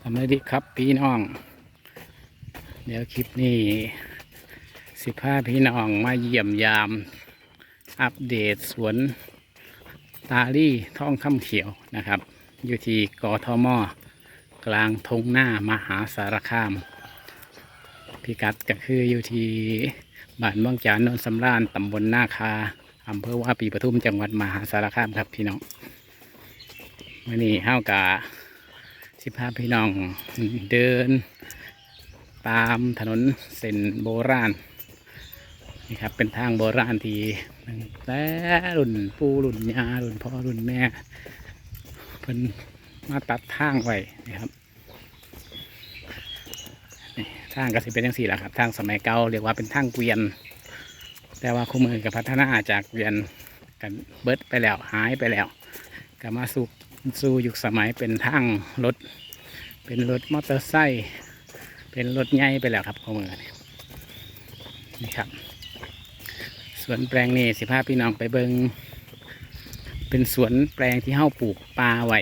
สวัสดีครับพี่น้อง เดี๋ยวคลิปนี้สิพาพี่น้องมาเยี่ยมยาม อัปเดตสวนตาลี่ท่องคำเขียวนะครับ อยู่ที่กทมกลางทงหน้ามหาสารคาม พิกัดก็คืออยู่ที่บ้านมืองจานนนท์สำราญตำบลนาคาอำเภอว่าปีปทุมจังหวัดมหาสารคามครับพี่น้องวันนี้เฮากา สิพาพี่น้องเดิน ตามถนนเส้นโบราณนี่ครับเป็นทางโบราณที่แต่รุ่นปู่รุ่นยารุ่นพ่อรุ่นแม่เพิ่นมาตัดทางไว้นะครับทางก็สิเป็นยังสี่แหละครับ ทางสมัยเก่าเรียกว่าเป็นทางเกวียน แต่ว่าคู่มือกับพัฒนาจากเกวียนกันเบิดไปแล้วหายไปแล้วก็มาสู่ สู่ยุคสมัยเป็นทางรถ เป็นรถมอเตอร์ไซค์เป็นรถใหญ่ไปแล้วครับข้อมือนี่นี่ครับสวนแปลงนี้สิพาพี่น้องไปเบิงเป็นสวนแปลงที่เฮาปลูกปลาไว้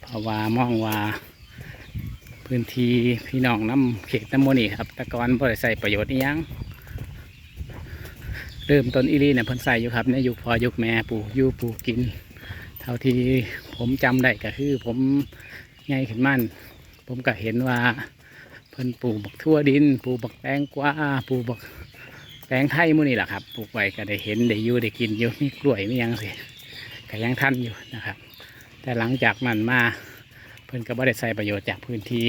เพราะว่ามองว่าพื้นที่พี่น้องน้ำเขตน้ำโมนี่ครับตะกอนบริใส่ประโยชน์อิหยังเริ่มต้นอีหลีเนี่ยเพิ่นใส่อยู่ครับในยุคพอยุคแม่ปลูกอยู่ปลูกกิน ท่าที่ผมจำได้ก็คือ ผมใหญ่ขึ้นมันผมก็เห็นว่าเพิ่นปลูกบักทั่วดินปลูกบักแตงกวาปลูกบักแตงไทยมู่นี่แหละครับปลูกไว้ก็ได้เห็นได้อยู่ได้กินอยู่มีกล้วยมียังสิก็ยังทันอยู่นะครับ แต่หลังจากนั้นมาเพิ่นก็บ่ได้ใส่ประโยชน์จากพื้นที่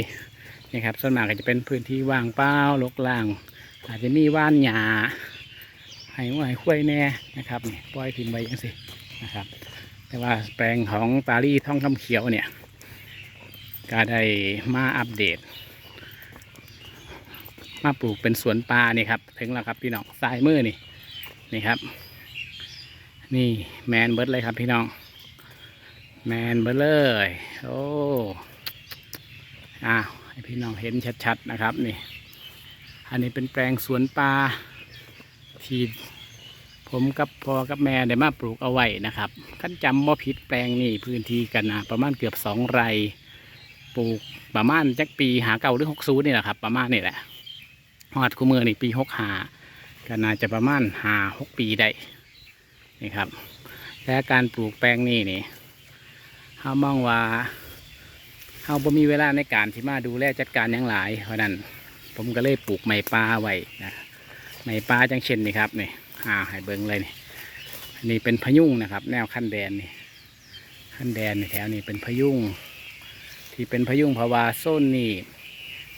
นะครับส่วนมากก็จะเป็นพื้นที่ว่างเปล่าลกล่าง อาจจะมีว่านหญ้าให้หวให้คุ้ยแน่นะครับนี่ปล่อยทิ้งไว้ยังสินะครับ แต่ว่าแปลงของตาลี่ท่องคำเขียวเนี่ยก็ได้มาอัปเดต มาปลูกเป็นสวนปลานี่ครับถึงแล้วครับพี่น้องสายมือนี่นี่ครับ นี่แมนเบิร์ดเลยครับพี่น้อง แมนเบิร์ดเลยโอ้อ้าวให้พี่น้องเห็นชัดๆนะครับนี่ อันนี้เป็นแปลงสวนปลาที่ ผมกับพ่อกับแม่ได้มาปลูกเอาไว้นะครับขั้นจำว่าผิดแปลงนี่พื้นที่กันนะประมาณเกือบสองไร่ปลูกประมาณจักปีหาเก่าหรือหกศูนย์นี่แหละครับ ประมาณนี่แหละฮอดคู่มือนี่ปีหกหาก็น่าจะประมาณหาหกปีได้นี่ครับและการปลูกแปลงนี่นี่เฮามองว่าเฮาบ่มีเวลาในการที่มาดูแลจัดการอย่างหลาย เพราะนั้นผมก็เลยปลูกไม้ปลาไว้นะไม้ปลาจังเช่นนี่ครับนี่ อ่าให้เบิ้งเลยนี่นนี้เป็นพะยุงนะครับ แนวขั้นแดนนี่ขั้นแดนในแถวนี้เป็นพะยุงที่เป็นพะยุงเพราว่าโซนนี่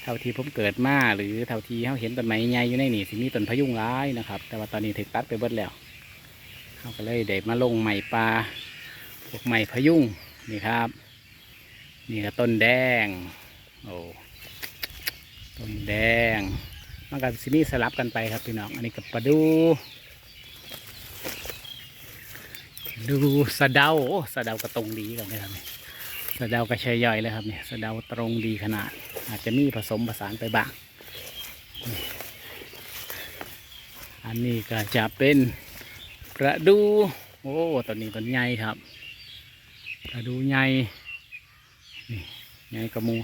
เท่าที่ผมเกิดมาหรือเท่าที่เขาเห็นต้นไม้ใหญ่อยู่ในนี่สิมีต้นพะยุงร้ายนะครับ แต่ว่าตอนนี้ถูกตัดไปเบิดแล้วเขาก็เลยเด็มาลงใหม่ปลาพวกใหม่พะยุงนี่ครับ นี่ก็ต้นแดงโอ้ต้นแดงมันก็สิมีสลับกันไปครับพี่น้องอันนี้กับปลาดู ดูสะเดาโอ้สะเดากระตรงดีกันนะครับนี่สะเดากระชัยย่อยเลยครับเนี่ยสะเดาตรงดีขนาด อาจจะมีผสมผสานไปบ้าง อันนี้ก็จะเป็นประดูโอ้ต้นนี้ต้นใหญ่ครับประดูใหญ่นี่ใหญ่กระมู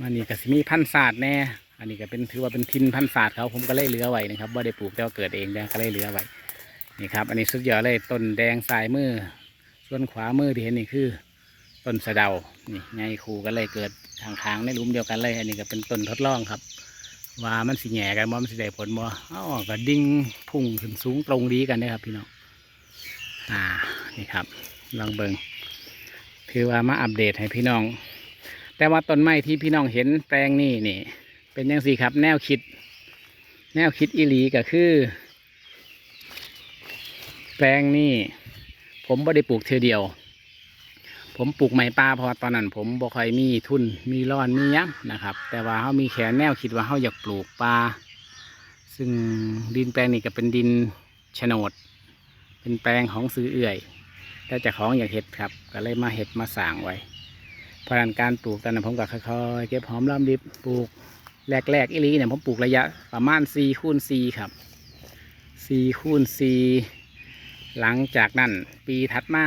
มันนี่ก็สิมีพันธุ์ศาสตร์แน่อันนี้ก็เป็นถือว่าเป็นทินพันธุ์ศาสตร์เขาผมก็เลยเหลือไว้นะครับว่าได้ปลูกแต่ว่าเกิดเองนะก็เลยเหลือไว้ นี่ครับ อันนี้สุดยอดเลยต้นแดงสายมือ ส่วนขวามือที่เห็นนี่คือ ต้นสะเดา นี่ไงคูกันเลยเกิดทางทางในหลุมเดียวกันเลย อันนี้ก็เป็นต้นทดลองครับ ว่ามันสิแหง่กันบ่มันสิได้ผลบ่อ๋อก็ดิ่งพุ่งขึ้นสูงตรงดีกันนะครับพี่น้องอ่านี่ครับ ลองเบิงคือว่ามาอัปเดตให้พี่น้อง แต่ว่าต้นไม้ที่พี่น้องเห็นแปลงนี่นี่ เป็นยังสี่ครับ แนวคิด แนวคิดอีหลีก็คือ แปลงนี่ผมไม่ได้ปลูกเทอเดียว ผมปลูกไม้ป่าเพราะตอนนั้น ผมบ่ค่อยมีทุนมีร้อนมีหยั้นะครับ แต่ว่าเขามีแขนแนวคิดว่าเขาอยากปลูกป่าซึ่งดินแปลงนี่ก็เป็นดินโฉนด เป็นแปลงของซื้อเอื่อยแต่จ้าของอยากเห็ดครับ ก็เลยมาเห็ดมาสร้างไว้เพราะนั้นการปลูกตอนนั้นผมก็ค่อยๆเก็บหอมรอมริบปลูกแรกๆอีลีเนี่ยผมปลูกระยะประมาณ4คูณ4ครับ4คูณ4 หลังจากนั้นปีถัดมา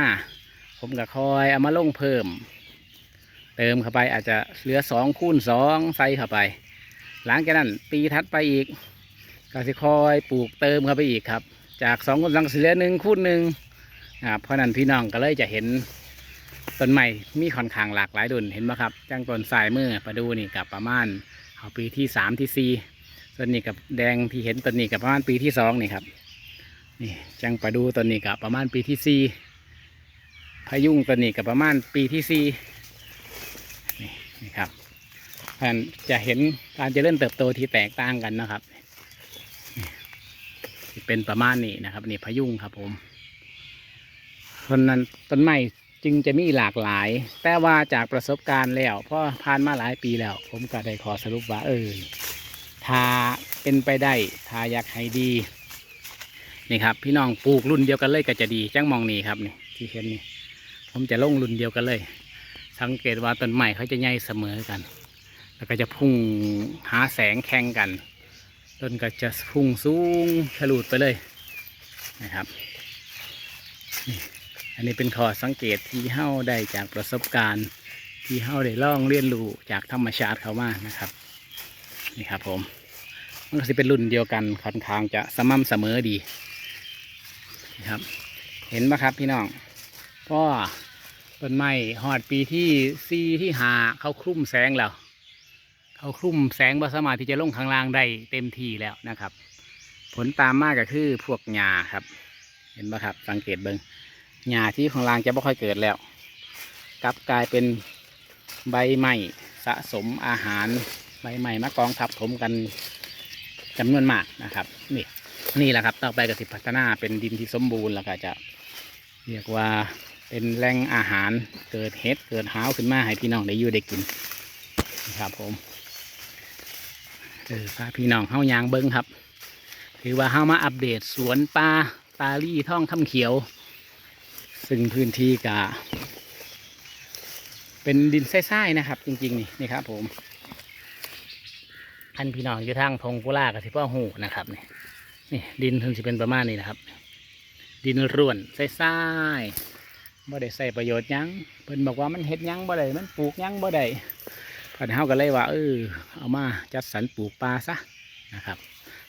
ผมก็คอยเอามาลงเพิ่ม เติมเข้าไปอาจจะเหลือสองคูณสองใส่เข้าไป หลังจากนั้นปีถัดไปอีก ก็สิคอยปลูกเติมเข้าไปอีกครับ จากสองคูณสองเหลือหนึ่งคูณหนึ่งนะครับเพราะนั้นพี่น้องก็เลยจะเห็นต้นใหม่มีค่อนข้างหลากหลายดุนเห็นไหมครับจังต้นสายมือมาดูนี่กับประมาณเอาปีที่สามที่สี่ส่วนนี้กับแดงที่เห็นต้นนี้กับประมาณปีที่สองนี่ครับ นี่จังประดูต้นนี้กับประมาณปีที่สี่พายุงต้นนี้กับประมาณปีที่สี่นี่นี่ครับท่านจะเห็นการเจริญเติบโตที่แตกต่างกันนะครับเป็นประมาณนี้นะครับ นี่พะยุงครับผมต้นนั้นต้นไม้จึงจะมีหลากหลาย แต่ว่าจากประสบการณ์แล้วเพราะผ่านมาหลายปีแล้ว ผมก็ได้ขอสรุปว่าเออถ้าเป็นไปได้ถ้าอยากให้ดี นี่ครับ พี่น้องปลูกรุ่นเดียวกันเลยก็จะดีจังมองนี่ครับนี่ที่เห็นนี่ผมจะลงรุ่นเดียวกันเลย สังเกตว่าต้นไม้เขาจะใหญ่เสมอกัน แล้วก็จะพุ่งหาแสงแข่งกันต้นก็จะพุ่งสูงทะลุไปเลยนะครับนี่อันนี้เป็นข้อสังเกตที่เฮ้าได้จากประสบการณ์ที่เฮ้าได้ล่องเรียนรู้จากธรรมชาติเขามานะครับนี่ครับผมมันก็จะเป็นรุ่นเดียวกันค่อนข้างจะสม่ำเสมอดี นะครับ เห็นไหมครับพี่น้องก็ต้นไม้หอดปีที่สี่ที่หาเขาคลุ้มแสงแล้ว เขาคลุ้มแสงบ่สมาที่จะลงข้างล่างได้เต็มที่แล้วนะครับ ผลตามมากก็คือพวกหญ้าครับ เห็นไหมครับ สังเกตเบิงหญ้าที่ข้างล่างจะไม่ค่อยเกิดแล้วกลับกลายเป็นใบใหม่สะสมอาหารใบใหม่มากองทับถมกันจำนวนมากนะครับนี่ นี่แหละครับต่อไปก็สิพัฒนาเป็นดินที่สมบูรณ์แล้วก็จะเรียกว่าเป็นแหล่งอาหารเกิดเห็ดเกิดหาวขึ้นมาให้พี่น้องได้อยู่ได้กินนะครับผมเออพาพี่น้องเฮายางเบิ้งครับ ถือว่าเฮามาอัปเดตสวนปลาตาลี่ท่องคำเขียว ซึ่งพื้นที่กะเป็นดินทรายๆนะครับ จริง ๆ นี่นี่ครับผมอันพี่น้องอยู่ทางทงกุลากับที่พ่อหูนะครับเนี่ย นี่ดินถึงจะเป็นประมาณนี้นะครับ ดินร่วนทรายๆบ่ได้ใส่ประโยชน์ยังเพิ่นบอกว่ามันเฮ็ดยังบ่ได้มันปลูกยังบ่ได้พันเฮาก็เลยว่าเออเอามาจัดสรรปลูกปลาซะนะครับ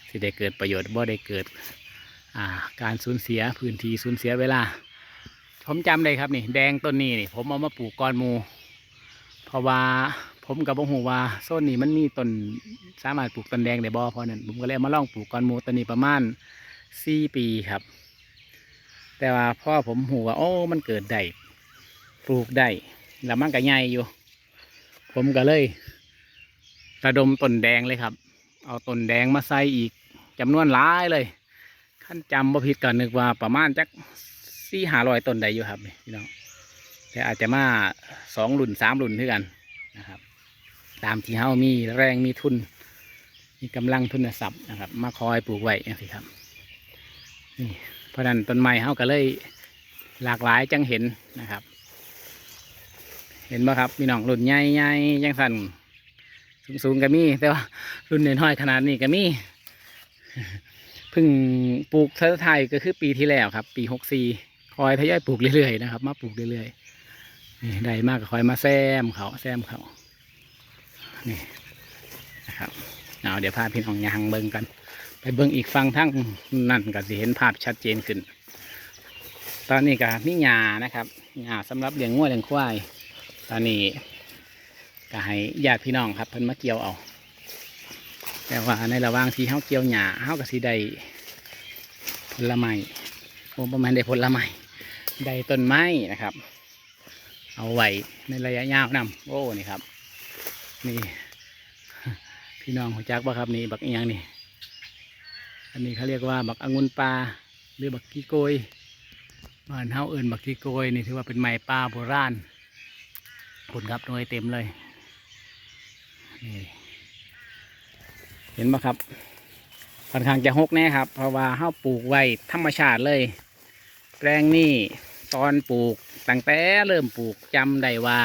สิได้เกิดประโยชน์บ่ได้เกิดอ่าการสูญเสียพื้นที่สูญเสียเวลา ผมจำได้ครับนี่แดงต้นนี้นี่ผมเอามาปลูกก้อนมู เพราะว่า ผมกับบ่ฮู้ว่าโซนนี้มันมีต้นสามารถปลูกต้นแดงได้บ่เพราะนั้นผมก็เลยมาลองปลูกก้อนหมูต้นนี้ประมาณสี่ปีครับ แต่ว่าพ่อผมหูว่าโอ้มันเกิดได้ปลูกได้แล้วมันก็ใหญ่อยู่ ผมก็เลยระดมต้นแดงเลยครับ เอาต้นแดงมาใส่อีกจำนวนหลายเลยขั้นจำบ่ผิดกันนึกว่าประมาณจักสี่หาร้อยต้นได้อยู่ครับพี่น้องแต่อาจจะมาสองรุ่นสามรุ่นเท่ากันนะครับ ตามที่เฮามีแรงมีทุน มีกำลังทุนทรัพย์นะครับ มาคอยปลูกไว้อย่างนี้ครับนี่เพราะนั้นต้นไม้เฮาก็เลยหลากหลายจังเห็นนะครับ เห็นไหมครับพี่น้องรุ่นใหญ่ๆยังสั่นสูงๆก็มี แต่ว่ารุ่นน้อยขนาดนี้ก็มีเพิ่งปลูกเทอไทยก็คือปีที่แล้วครับ ปีหกสี่คอยทยอยปลูกเรื่อยๆนะครับ มาปลูกเรื่อยๆนี่ได้มากก็คอยมาแซมเขาแซมเขา นี่นะครับเอาเดี๋ยวพาพี่น้องยางเบิ้งกัน ไปเบิ้งอีกฝั่งทั้งนั่นก็สิเห็นภาพชัดเจนขึ้น ตอนนี้ก็มีหญ้านะครับหญ้าสำหรับเลี้ยงงัวเลี้ยงควาย ตอนนี้ก็ให้ญาติพี่น้องครับเพิ่นมาเกี่ยวเอา แต่ว่าในระหว่างที่เฮาเกี่ยวหญ้าเฮาก็สิได้ผลไม้โอ้ประมาณได้ผลไม้ได้ต้นไม้นะครับ เอาไว้ในระยะยาวนำโอ้นี่ครับ นี่ พี่น้องหัวจักบ่ครับนี่บักเอียงนี่ อันนี้เขาเรียกว่าบักองุ่นปลาหรือบักกีโกยบ้านเฮาเอิ้นบักกีโกยนี่ถือว่าเป็นไม้ป่าโบราณผลครับหน่วยเต็มเลยนี่เห็นไหมครับค่อนข้างจะหกแน่ครับ เพราะว่าเฮาปลูกไว้ธรรมชาติเลยแปลงนี่ตอนปลูกตั้งแต่เริ่มปลูกจำได้ว่า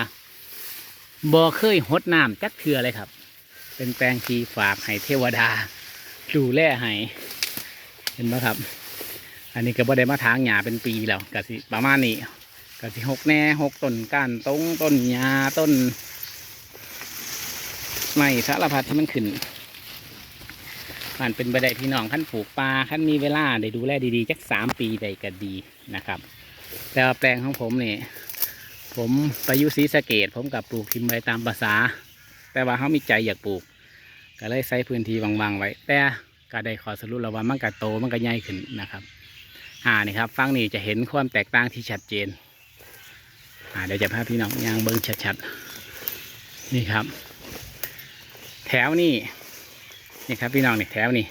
บ่เคยหดน้ำจักเทือเลยครับ เป็นแปลงที่ฝากให้เทวดา ดูแลให้เห็นไหมครับ อันนี้ก็บ่ได้มาทางหญ้าเป็นปีแล้วก็สิประมาณนี้ก็สิหกแน่หกต้นก้านตรงต้นหญ้าต้นไม้สารพัดที่มันขึ้นมันเป็นไปได้พี่น้องขั้นปลูกปลาขั้นมีเวลาได้ดูแลดีๆจักสามปีได้ก็ดีนะครับ แต่แปลงของผมเนี่ย ผมไปยุศรีสะเกดผมกับปลูกทิมไว้ตามภาษา แต่ว่าเขามีใจอยากปลูก ก็เลยใช้พื้นที่ว่างๆไว้ แต่ก็ได้ขอสรุปแล้วว่ามันก็โตมันก็ใหญ่ขึ้นนะครับอ่านี่ครับฟังนี่จะเห็นความแตกต่างที่ชัดเจนอ่าเดี๋ยวจะพาพี่น้องย่างเบิ้งชัดๆนี่ครับ แถวนี่นี่ครับพี่น้องนี่แถวนี่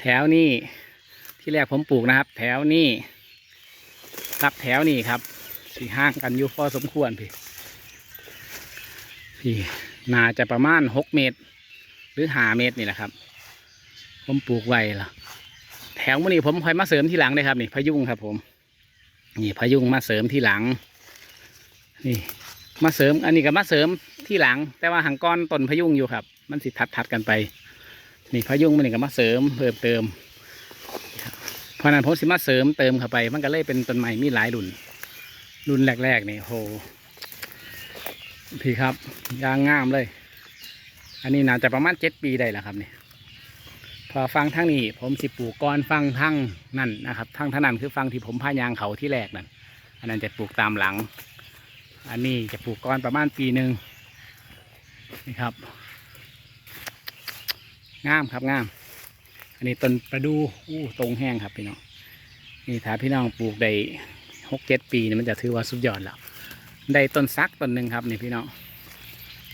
แถวนี่ที่แรกผมปลูกนะครับ แถวนี่กับแถวนี่ครับ สี่ห่างกันอยู่พอสมควรพี่พี่น่าจะประมาณหกเมตร หรือห้าเมตรนี่แหละครับ ผมปลูกไว้ละแถวมื่อนี้ผมคอยมาเสริมที่หลังเลยครับ นี่พะยุงครับ ผม นี่พะยุงมาเสริมที่หลัง นี่ มาเสริม อันนี้ก็มาเสริมที่หลัง แต่ว่าหางก้อนต้นพะยุงอยู่ครับ มันสิทัดทัดกันไป นี่พะยุงมันนี่ก็มาเสริมเพิ่มเติมเพราะนั้นผมสิมาเสริมเติมเข้าไป มันก็เลยเป็นต้นใหม่มีหลายรุ่น รุ่นแรกๆนี่โหพี่ครับยางงามเลย อันนี้น่าจะประมาณเจ็ดปีได้แล้วครับนี่พอฟังทั้งนี้ ผมสิปลูกก้อนฟังทั้งนั่นนะครับทั้งท่านั้นคือฟังที่ผมพายางเขาที่แรกนั่นอันนั้นจะปลูกตามหลัง อันนี้จะปลูกก้อนประมาณปีหนึ่งนี่ครับงามครับงาม อันนี้ต้นประดูอู้ตรงแห้งครับพี่น้องนี่ถ้าพี่น้องปลูกได้ หกเจ็ดปีนี่มันจะถือว่าสุดยอดแล้ว ได้ต้นซักต้นหนึ่งครับนี่พี่น้อง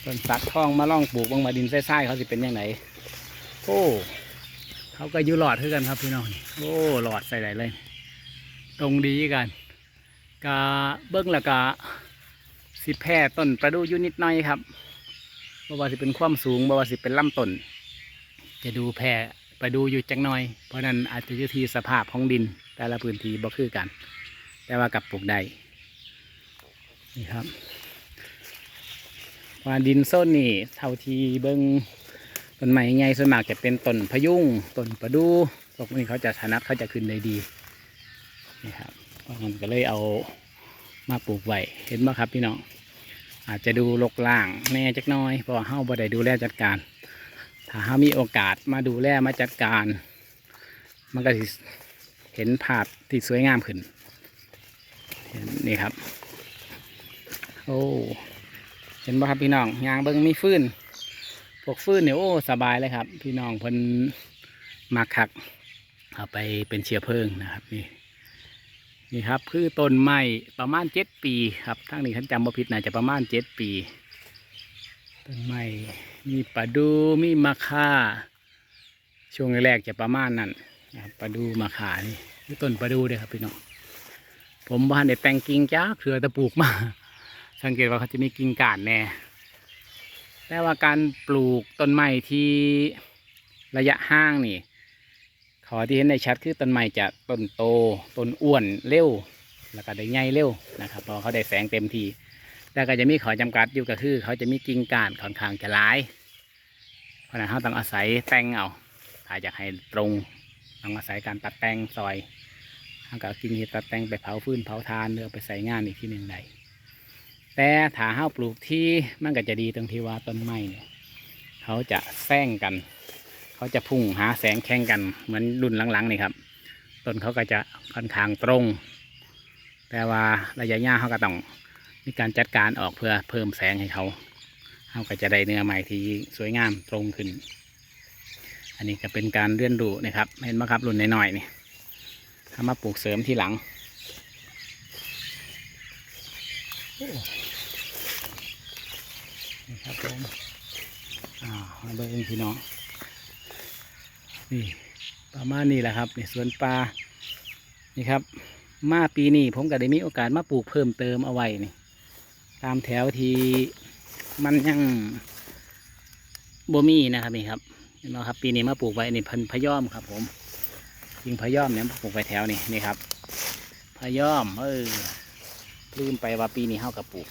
ต้นสักทองมาล่องปลูกบางมาดินไส้ๆเขาสิเป็นยังไงโอ้เขาก็ยู่หลอดเท่ากันครับพี่น้อง โอ้หลอดใส่ไหลเลย ตรงดีกันกะเบิ้งละกะสิแพร่ต้นประดูอยู่นิดหน่อยครับบ่ว่าสิเป็นความสูงบ่ว่าสิเป็นลำต้นจะดูแพร่ประดูอยู่จังหน่อย เพราะนั้นอาจจะอยู่ที่สภาพของดินแต่ละพื้นที่บ่คือกัน แต่ว่ากับปลูกได้นี่ครับว่าดินโซนนี่เท่าทีเบิ้งต้นไม้ใหญ่ส่วนมากจะเป็นต้นพยุงต้นประดูพวกนี้เขาจะถนัดเขาจะขึ้นได้ดีนี่ครับมันก็เลยเอามาปลูกไว้เห็นไหมครับพี่น้องอาจจะดูลกล่างแน่จักน้อยเพราะว่าเฮาบ่ได้ดูแลจัดการ ถ้าเฮามีโอกาสมาดูแลมาจัดการ มันก็เห็นภาพที่สวยงามขึ้น นี่ครับ โอ้เห็นบ่ครับพี่น้องยางเบิ้งมีฟืนพวกฟื้นเนี่ยโอ้สบายเลยครับ พี่น้องเพิ่นมักคักเอาไปเป็นเชื้อเพลิงนะครับนี่นี่ครับคือต้นไม้ประมาณเจ็ดปีครับทั้งนี้ฉันจำบ่ผิดน่าจะประมาณเจ็ดปีต้นไม้มีปลาดูมีมะข่า ช่วงแรกจะประมาณนั้นปลาดูมะข่านี่คือต้นปลาดูเด้อครับพี่น้อง ผมบ้านได้แต่งกิ่งจ้าเถื่อตะปลูกมา สังเกตว่าเขาจะมีกิ่งก้านแน่แต่ว่าการปลูกต้นไม้ที่ระยะห่างนี่ขอที่เห็นได้ชัดคือต้นไม้จะต้นโตต้นอ้วนเร็ว แล้วก็ได้ใหญ่เร็วนะครับพอเขาได้แสงเต็มทีแต่ก็จะมีขอจำกัดอยู่ก็คือ เขาจะมีกิ่งก้านค่อนข้างจะหลายเพราะฉะนั้นเขาต้องอาศัยแต่งเอาถ้าอยากให้ตรงต้องอาศัยการตัดแต่งซอย เขาก็กิ่งที่ตัดแต่งไปเผาฟืนเผาทานหรือเอาไปใส่งานอีกที่หนึ่งใดแต่ถ้าห้าปลูกที่มันก็จะดีตรงที่ว่าต้นไม้เนี่ยเขาจะแซงกัน เขาจะพุ่งหาแสงแข่งกันเหมือนรุ่นหลังๆนี่ครับต้นเขาก็จะค่อนข้างตรง แต่ว่าระยะยาวเขาก็ต้องมีการจัดการออกเพื่อเพิ่มแสงให้เขาเขาก็จะได้เนื้อใหม่ที่สวยงามตรงขึ้น อันนี้ก็เป็นการเรียนรู้นะครับ เห็นไหมครับรุ่นน้อยๆนี่ ทำมาปลูกเสริมทีหลัง นี่ครับผมอ่ามาเบิ่งพี่น้อง นี่ประมาณนี้แหละครับนี่สวนปลา นี่ครับ มาปีนี้ผมก็ได้มีโอกาสมาปลูกเพิ่มเติมเอาไว้นี่ ตามแถวที่มันยังบ่มีนะครับนี่ครับเห็นไหมครับ ปีนี้มาปลูกไว้นี่พันพยอมครับผม ยิงพะยอมเนี่ยปลูกไว้แถวนี่นี่ครับพะยอมเออลืมไปว่าปีนี้เฮากับปลูก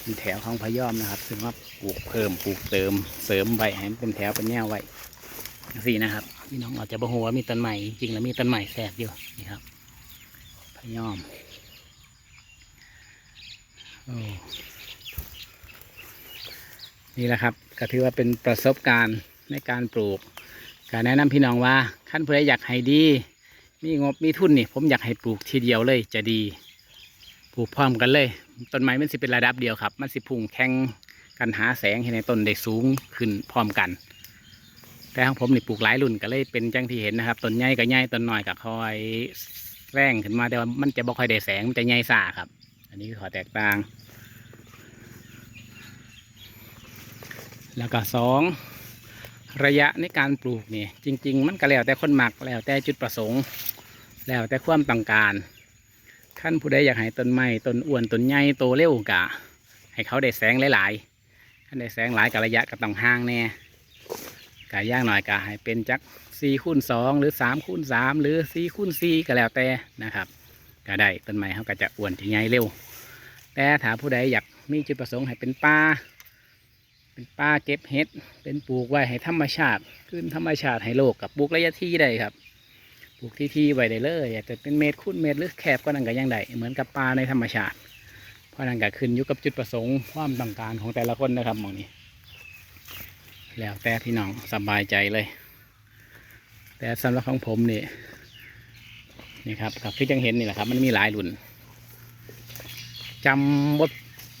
เป็นแถวของพะยอมนะครับซึ่งว่าปลูกเพิ่มปลูกเติมเสริมใบให้มันเป็นแถวเป็นแนวไว้สี่นะครับพี่น้องอาจจะบ่ฮู้ว่ามีต้นใหม่จริงแล้วมีต้นใหม่แทรกอยู่นี่ครับพะยอมโอ้นี่แหละครับก็ถือว่าเป็นประสบการณ์ในการปลูก ก็แนะนำพี่น้องว่าขั้นผู้ใดอยากให้ดี มีงบมีทุนนี่ ผมอยากให้ปลูกทีเดียวเลยจะดีปลูกพร้อมกันเลยต้นไม้มันสิเป็นระดับเดียวครับ มันสิพุ่งแข่งกันหาแสงให้ในต้นได้สูงขึ้นพร้อมกัน แต่ของผมนี่ปลูกหลายรุ่นก็เลยเป็นจังที่เห็นนะครับต้นใหญ่ก็ใหญ่ต้นน้อยก็คอยแรงขึ้นมาแต่ว่ามันจะบ่ค่อยได้แสงมันจะใหญ่ซ่าครับ อันนี้ขอแตกต่าง แล้วก็สอง ระยะในการปลูกนี่จริง ๆ มันก็แล้วแต่คนหมักแล้วแต่จุดประสงค์ แล้วแต่ความต้องการขั้นผู้ใดอยากให้ต้นไม้ต้นอ้วนต้นใหญ่โตเร็วกะให้เขาได้แสงหลายๆขั้นได้แสงหลายกับระยะก็ต้องห่างแน่กะย่างหน่อยกะให้เป็นจักสี่คูณสองหรือสามคูณสามหรือสี่คูณสี่ก็แล้วแต่นะครับก็ได้ต้นไม้เขาก็จะอ้วนจะใหญ่เร็ว แต่ถ้าผู้ใดอยากมีจุดประสงค์ให้เป็นป่า เป็นป่าเก็บเห็ด เป็นปลูกไว้ให้ธรรมชาติ ขึ้นธรรมชาติให้โลกกับปลูกระยะที่ได้ครับ ปลูกที่ที่ไว้ได้เลยอาจจะเป็นเมตรคูณเมตรหรือแคบก็นั่นก็ยังได้เหมือนกับป่าในธรรมชาติ เพราะนั่นก็ขึ้นอยู่กับจุดประสงค์ความต้องการของแต่ละคนนะครับมองนี้ แล้วแต่พี่น้องสบายใจเลย แต่สำหรับของผมนี่นี่ครับกับที่จังเห็นนี่แหละครับ มันมีหลายรุ่นจำบด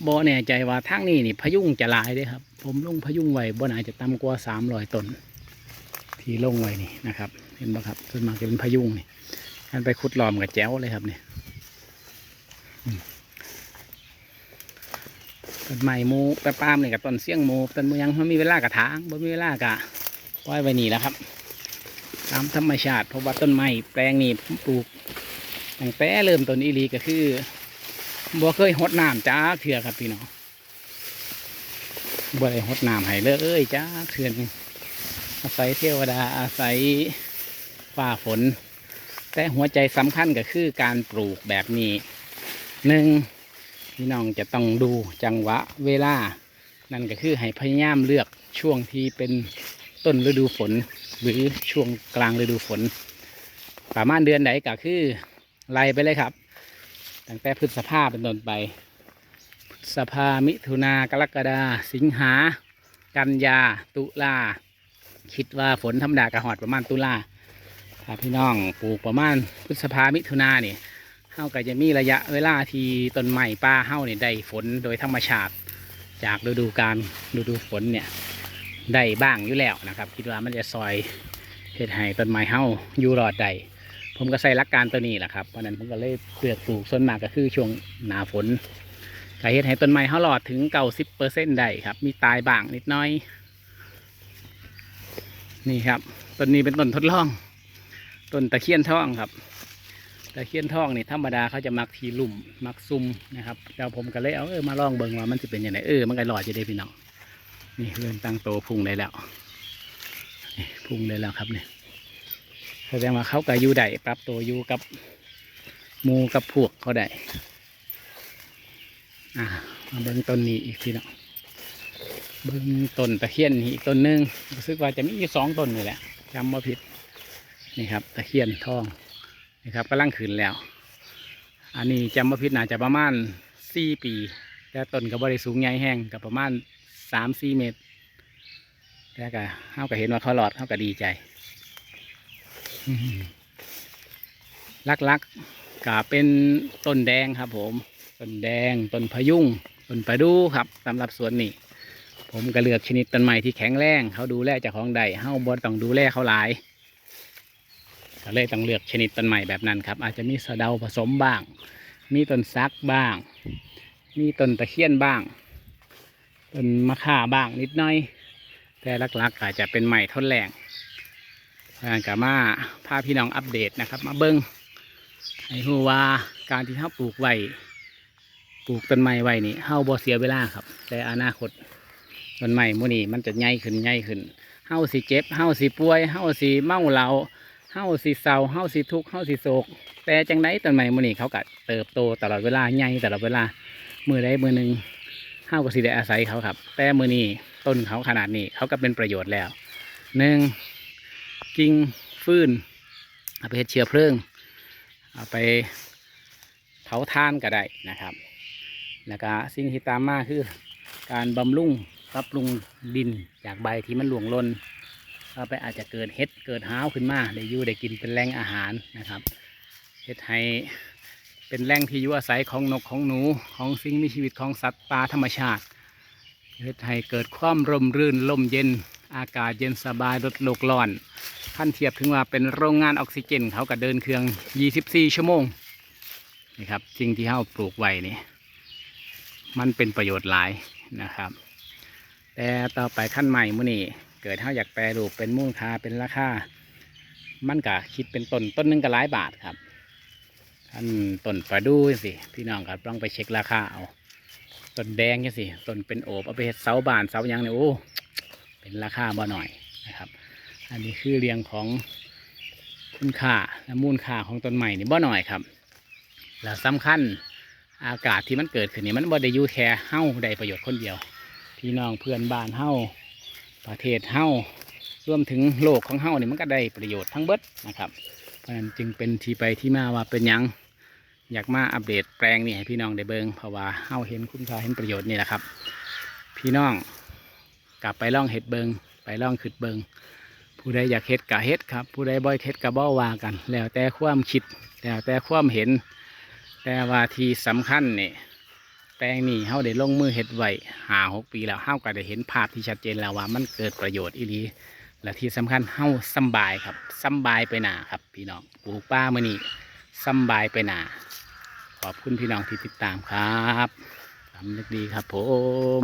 บแน่ใจว่าทางนี้นี่พยุงจะลายด้วยครับ ผมลงพยุงไว้บ่น่าจะต่ำกว่าสามร้อยต้นที่ลงไว้นี่นะครับ เห็นไหมครับส่วนมากจะเป็นพยุงนี่ท่านไปขุดหลอมกับแจ้วเลยครับเนี่ยต้นไม้หมูปลาปามนี่กับต้นเสี่ยงหมูต้นมูยังมันมีเวลากระถางบ่มีเวลากะปล่อยไว้นี่แล้วครับ ตามธรรมชาติเพราะว่าต้นไม้แปลงนี้ผมปลูกตั้งแต่เริ่มต้นอีหลีก็คือบ่เคยหดน้ำจ้าเถื่อครับพี่น้อง บ่ได้หดน้ำให้เลยจ้าเถื่อนอาศัยเทวดาอาศัยฝ่าฝน แต่หัวใจสำคัญก็คือการปลูกแบบนี้หนึ่งพี่น้องจะต้องดูจังหวะเวลา นั่นก็คือให้พยายามเลือกช่วงที่เป็นต้นฤดูฝน หรือช่วงกลางฤดูฝน ประมาณเดือนไหนก็คือไล่ไปเลยครับ ตั้งแต่พฤษภาเป็นต้นไป ษภามิถุนากรกฎาสิงหา กันยา ตุลา คิดว่าฝนธรรมดากระหอดประมาณตุลาถ้าพี่น้องปลูกประมาณพฤษภามิถุนาเนี่ยเฮาก็จะมีระยะเวลาที่ต้นไม้ป่าเฮาเนี่ยได้ฝนโดยธรรมชาติ จากฤดูกาลฤดูฝนเนี่ยได้บ้างอยู่แล้วนะครับ คิดว่ามันจะซอยเฮ็ดให้ต้นไม้เฮาอยู่รอดได้ผมก็ใส่หลักการตัวนี้แหละครับเพราะนั้นผมก็เลยเลือกปลูกส่วนมากก็คือช่วงหนาฝน ก็เฮ็ดให้ต้นไม้เฮารอดถึงเก้าสิบเปอร์เซ็นต์ได้ครับ มีตายบ้างนิดน้อย นี่ครับต้นนี้เป็นต้นทดลอง ต้นตะเคียนทองครับตะเคียนทองนี่ธรรมดาเขาจะมักทีลุ่มมักซุ่มนะครับแล้วผมก็เลยเอาเออมาลองเบิ่งว่ามันจะเป็นยังไงเออมันก็หลอดจะได้พี่น้องนี่เริ่มตั้งโตพุ่งได้แล้วนี่พุ่งได้แล้วครับเนี่ยแสดงว่าเขาก็อยู่ได้ปรับตัวอยู่กับมูกับพวกเขาได้ อ่ามาเบิ่งต้นนี้อีกพี่น้องเบิ่งต้นตะเคียนอีกต้นหนึ่งรู้สึกว่าจะมีอยู่สองต้นนี่แหละจำว่าผิดนี่ครับตะเคียนทองนี่ครับกำลังขึ้นแล้ว อันนี้จำว่าผิดน่าจะประมาณสี่ปีแต่ต้นก็บริสูงใหญ่แห้งกับประมาณสามสี่เมตรแต่ก็เขาก็เห็นว่าเขาหลอดเขาก็ดีใจลักๆก็เป็นต้นแดงครับผม ต้นแดงต้นพยุงต้นประดูครับสำหรับสวนนี้ผมก็เลือกชนิดต้นไม้ที่แข็งแรงเขาดูแลจากของใดเฮาบนต้องดูแลเขาหลายก็เลยต้องเลือกชนิดต้นไม้แบบนั้นครับ อาจจะมีสะเดาผสมบ้าง มีต้นซักบ้าง มีต้นตะเคียนบ้างต้นมะข่าบ้างนิดหน้อย แต่หลักๆอาจจะเป็นไม้ทนแรงงานกับมาพาพี่น้องอัปเดตนะครับ มาเบิ้งให้รู้ว่าการที่เขาปลูกไว้ ปลูกต้นไม้ไว้นี่เฮาบ่เสียเวลาครับ แต่อนาคตต้นไม้หมูนี่มันจะใหญ่ขึ้นใหญ่ขึ้นเฮาสิเจ็บเฮาสิป่วยเฮาสิเมาเหล้าเฮาสิเศร้าเฮาสิทุกข์เฮาสิโศก แต่จังไดต้นไม้หมูนี่เขาก็เติบโตตลอดเวลาใหญ่ตลอดเวลามือใดมือหนึ่งเฮาก็สิได้อาศัยเขาครับ แต่มือนี้ต้นเขาขนาดนี้เขาก็เป็นประโยชน์แล้วหนึ่งกิ่งฟืนเอาไปเฮ็ดเชื้อเพลิงเอาไปเผาทานก็ได้นะครับ แล้วก็สิ่งที่ตามมาคือ การบำรุงปรับปรุงดินจากใบที่มันหลวงลนเอาไปอาจจะเกิดเห็ดเกิดห้าวขึ้นมาได้อยู่ได้กินเป็นแหล่งอาหารนะครับเห็ดให้เป็นแหล่งที่อยู่อาศัยของนกของหนูของสิ่งมีชีวิตของสัตว์ป่าธรรมชาติเฮ็ดให้เกิดความร่มรื่นลมเย็น อากาศเย็นสบายลดโลกร้อนขั้นเทียบถึงว่าเป็นโรงงานออกซิเจนเขาก็เดินเครื่อง 24 ชั่วโมงนี่ครับสิ่งที่เขาปลูกไว้นี่ มันเป็นประโยชน์หลายนะครับ แต่ต่อไปขั้นใหม่มื่อนี้เกิดเท่าอยากแปรรูปเป็นมูลค่าเป็นราคามันก็คิดเป็นต้นต้นหนึงก็หลายบาทครับอันต้นประดูสิพี่น้องครับลองไปเช็คราคาเอาต้นแดงเนี่ยสิต้นเป็นโอบเอาไปเฮ็ดเสาบานเสายังเนี่ยโอ้เป็นราคาบ่หน่อยนะครับ อันนี้คือเรียงของคุณค่าและมูลค่าของต้นใหม่นี่บ่หน่อยครับ แล้วสำคัญ อากาศที่มันเกิดขึ้นนี่มันบ่ได้อยู่แค่เฮ้าได้ประโยชน์คนเดียว พี่น้องเพื่อนบ้านเฮ้าประเทศเฮ้ารวมถึงโลกของเฮ้านี่มันก็ได้ประโยชน์ทั้งเบิดนะครับ เพราะนั้นจึงเป็นที่ไปที่มาว่าเป็นยังอยากมาอัปเดตแปลงนี่ให้พี่น้องได้เบิงเพราะว่าเฮ้าเห็นคุณค่าเห็นประโยชน์นี่แหละครับ พี่น้องกลับไปล่องเห็ดเบิงไปล่องขึ้นเบิงผู้ใดอยากเห็ดกะเห็ดครับ ผู้ใดบ่อยเห็ดกะบ่ว่ากัน แล้วแต่ความคิด แล้วแต่ความเห็น แต่ว่าที่สำคัญเนี่ยแปลงนี่เขาได้ลงมือเห็ดไว้หาหกปีแล้วเขาก็ได้เห็นภาพที่ชัดเจนแล้วว่ามันเกิดประโยชน์อีหลีและที่สำคัญเฮาสบายครับสบายไปหนาครับ พี่น้องปลูกป้ามือนี่สบายไปหนาขอบคุณพี่น้องที่ติดตามครับทำนึกดีครับผม